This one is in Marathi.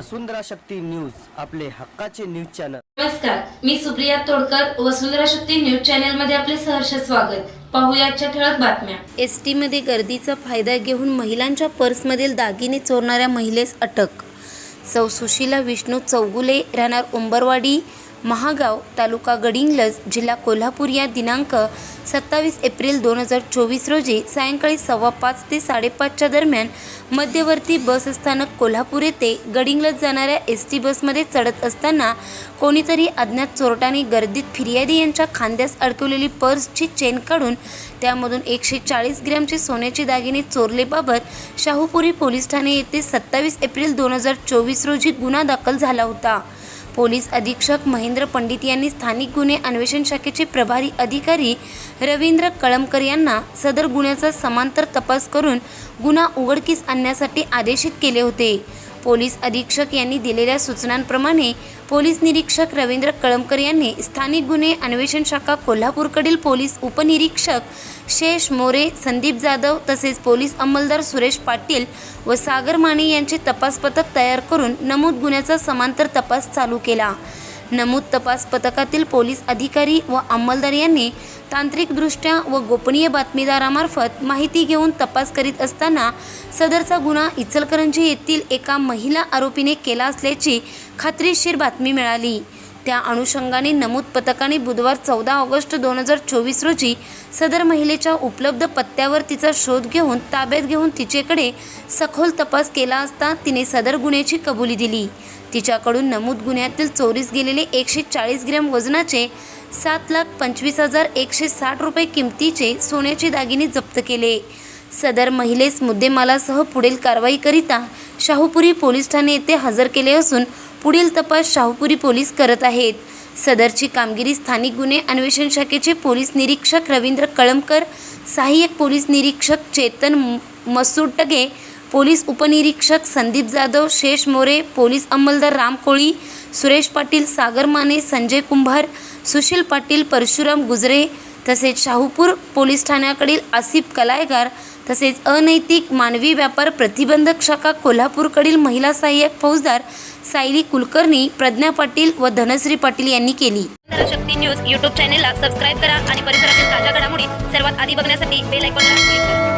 वसुंधरा शक्ती न्यूज आपले हक्काचे न्यूज चॅनल. नमस्कार मी सुप्रिया तोडकर वसुंधरा शक्ती न्यूज चॅनलमध्ये आपले सहर्ष स्वागत. पाहूया आजच्या ठळक बातम्या. एस टीमध्ये गर्दीचा फायदा घेऊन महिलांच्या पर्समधील दागिने चोरणाऱ्या महिलेस अटक. सौ सुशीला विष्णू चौगुले राहणार उंबरवाडी महागाव तालुका गडिंग्लज जिल्हा कोल्हापूर या दिनांक सत्तावीस एप्रिल दोन हजार चोवीस रोजी सायंकाळी सव्वा पाच ते साडेपाचच्या दरम्यान मध्यवर्ती बस स्थानक कोल्हापूर येथे गडिंग्लज जाणाऱ्या एस टी बसमध्ये चढत असताना कोणीतरी अज्ञात चोरट्याने गर्दीत फिर्यादी यांच्या खांद्यास अडकवलेली पर्सची चेन काढून त्यामधून एकशे चाळीस ग्रॅमचे सोन्याचे दागिने चोरलेबाबत शाहूपुरी पोलीस ठाणे येथे सत्तावीस एप्रिल दोन हजार चोवीस रोजी गुन्हा दाखल झाला होता. पोलीस अधीक्षक महेंद्र पंडित यांनी स्थानिक गुन्हे अन्वेषण शाखेचे प्रभारी अधिकारी रवींद्र कळमकर यांना सदर गुन्ह्याचा समांतर तपास करून गुन्हा उघडकीस आणण्यासाठी आदेशित केले होते. पोलीस अधीक्षक यांनी दिलेल्या सूचनांप्रमाणे पोलीस निरीक्षक रवींद्र कळमकर यांनी स्थानिक गुन्हे अन्वेषण शाखा कोल्हापूरकडील पोलीस उपनिरीक्षक शेष मोरे संदीप जाधव तसेच पोलीस अंमलदार सुरेश पाटील व सागर माने यांचे तपास पथक तयार करून नमूद गुन्ह्याचा समांतर तपास चालू केला. नमूद तपास पथकातील पोलीस अधिकारी व अंमलदार यांनी तांत्रिकदृष्ट्या व गोपनीय बातमीदारामार्फत माहिती घेऊन तपास करीत असताना सदरचा गुन्हा इचलकरंजी येथील एका महिला आरोपीने केला असल्याची खात्रीशीर बातमी मिळाली. त्या अनुषंगाने नमूद पथकाने बुधवार चौदा ऑगस्ट दोन हजार चोवीस रोजी सदर महिलेच्या उपलब्ध पत्त्यावर तिचा शोध घेऊन ताब्यात घेऊन तिचेकडे सखोल तपास केला असता तिने सदर गुन्ह्याची कबुली दिली. तिच्याकडून नमूद गुन्ह्यातील चोरीस गेलेले एकशे चाळीस ग्रॅम वजनाचे सात लाख पंचवीस हजार एकशे साठ रुपये किमतीचे सोन्याचे दागिने जप्त केले. सदर महिलेस मुद्देमालासह पुढील कारवाईकरिता शाहूपुरी पोलीस ठाणे येथे हजर केले असून पुढील तपास शाहूपुरी पोलीस करत आहेत. सदरची कामगिरी स्थानिक गुन्हे अन्वेषण शाखेचे पोलीस निरीक्षक रवींद्र कळमकर सहाय्यक पोलीस निरीक्षक चेतन मसुटगे पोलीस उपनिरीक्षक संदीप जाधव शेष मोरे पोलीस अंमलदार राम कोळी सुरेश पाटील सागर माने संजय कुंभार सुशील पाटील परशुराम गुजरे तसेच शाहूपूर पोलीस ठाण्याकडील आसिफ कलायगार तसेच अनैतिक मानवी व्यापार प्रतिबंधक शाखा कोल्हापूरकडील महिला सहाय्यक फौजदार सायली कुलकर्णी प्रज्ञा पाटील व धनश्री पाटील यांनी केली. शक्ती न्यूज यूट्यूब चॅनेलला सबस्क्राईब करा आणि परिसरातील ताज्या घडामोडी सर्वात आधी बघण्यासाठी बेल आयकॉनला क्लिक करा.